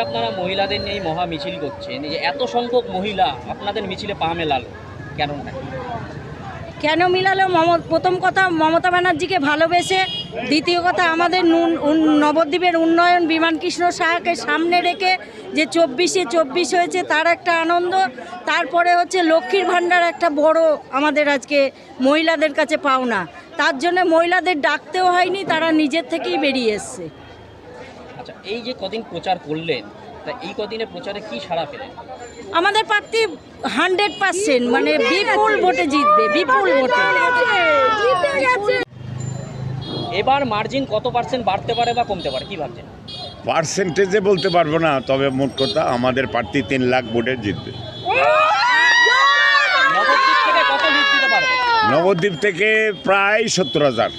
আপনারা মহিলাদের নিয়ে মহা মিছিল করছেন, এই যে এত সংখ্যক মহিলা আপনাদের মিছিলে পা মেলালো কেনটা কি? কেন মিলালো? মম- প্রথম কথা মমতা ব্যানার্জিকে ভালোবেসে, দ্বিতীয় কথা আমাদের নবদ্বীপের উন্নয়ন বিমান কৃষ্ণ সাহাকে সামনে রেখে যে চব্বিশে চব্বিশ হয়েছে তার একটা আনন্দ, তারপরে হচ্ছে লক্ষ্মীর ভাণ্ডার একটা বড় আমাদের আজকে মহিলাদের কাছে পাওনা। তার জন্য মহিলাদের ডাকতেও হয়নি, তারা নিজের থেকেই বেরিয়ে এসছে। আচ্ছা এই যে কদিন প্রচার করলেন তা এই কদিনে প্রচারে কি সাড়া পেলেন? আমাদের প্রার্থী হান্ড্রেড পার্সেন্ট মানে বিপুল ভোটে জিতবে বিপুল ভোটে। এবার মার্জিন কত পার্সেন্ট বাড়তে পারে বা কমতে পারে কি ভাবছেন? পার্সেন্টেজে বলতে পারব না তবে মোট কথা আমাদের প্রার্থী তিন লাখ ভোটে জিতবে। নবদ্বীপ থেকে কত লিড দিতে পারবে? নবদ্বীপ থেকে প্রায় সত্তর হাজার।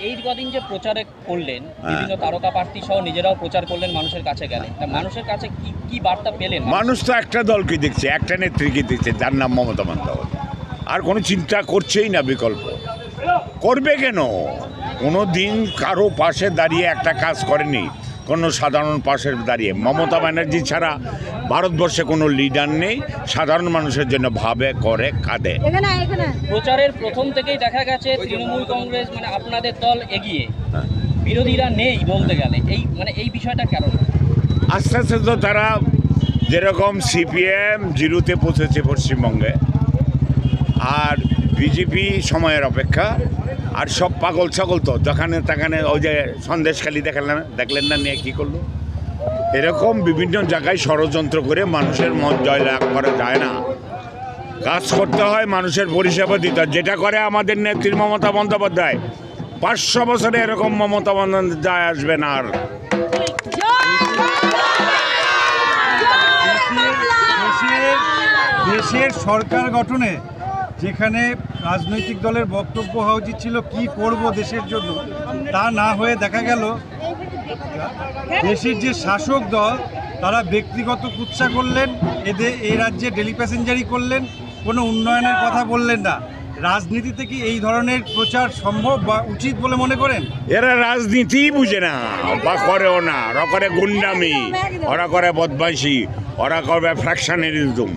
এই কদিন যে প্রচারে করলেন হ্যাঁ। বিভিন্ন তারকা প্রার্থী সহ নিজেরাও প্রচার করলেন মানুষের কাছে গেলেন। তা মানুষের কাছে কি কি বার্তা পেলেন? মানুষ তো একটা দলকে দেখছে একটা নেত্রীকে দেখছে যার নাম মমতা বন্দ্যোপাধ্যায়। আর কোনো চিন্তা করছেই না বিকল্প। করবে কেন? কোনো দিন কারও পাশে দাঁড়িয়ে একটা কাজ করেনি। কোনো সাধারণ পাশে দাঁড়িয়ে। মমতা ব্যানার্জি ছাড়া ভারতবর্ষে কোনো লিডার নেই সাধারণ মানুষের জন্য ভাবে করে কাঁদে। প্রচারের প্রথম থেকেই দেখা গেছে তৃণমূল কংগ্রেস মানে আপনাদের দল এগিয়ে। বিরোধীরা নেই বলতে গেলে। এই মানে এই বিষয়টা কেন? আস্তে আস্তে তো তারা যেরকম সিপিএম জিরোতে পৌঁছেছে পশ্চিমবঙ্গে আর বিজেপি সময়ের অপেক্ষা আর সব পাগল ছাগল তো, যেখানে তেখানে ওই যে সন্দেশখালি না দেখলেন না নিয়ে কী করল? এরকম বিভিন্ন জায়গায় ষড়যন্ত্র করে মানুষের মন জয় লাভ করা যায় না। কাজ করতে হয় মানুষের পরিষেবা দিতে হয়। যেটা করে আমাদের নেত্রী মমতা বন্দ্যোপাধ্যায়, পাঁচশো বছরে এরকম মমতা বন্দ্যোপাধ্যায় আসবে না আর। দেশের সরকার গঠনে যেখানে রাজনৈতিক দলের বক্তব্য হওয়া উচিত ছিল কি করব দেশের জন্য, তা না হয়ে দেখা গেল দেশের যে শাসক দল, তারা ব্যক্তিগত কুৎসা করলেন এদের এই রাজ্যে ডেলি প্যাসেঞ্জারি করলেন, কোনো উন্নয়নের কথা বললেন না। রাজনীতিতে কি এই ধরনের প্রচার সম্ভব বা উচিত বলে মনে করেন? এরা রাজনীতি বুঝে না, বা করেও না। ওরা করে গুন্ডামি, ওরা করে বদমাইশি, ওরা করবে ফ্র্যাকশনারিজম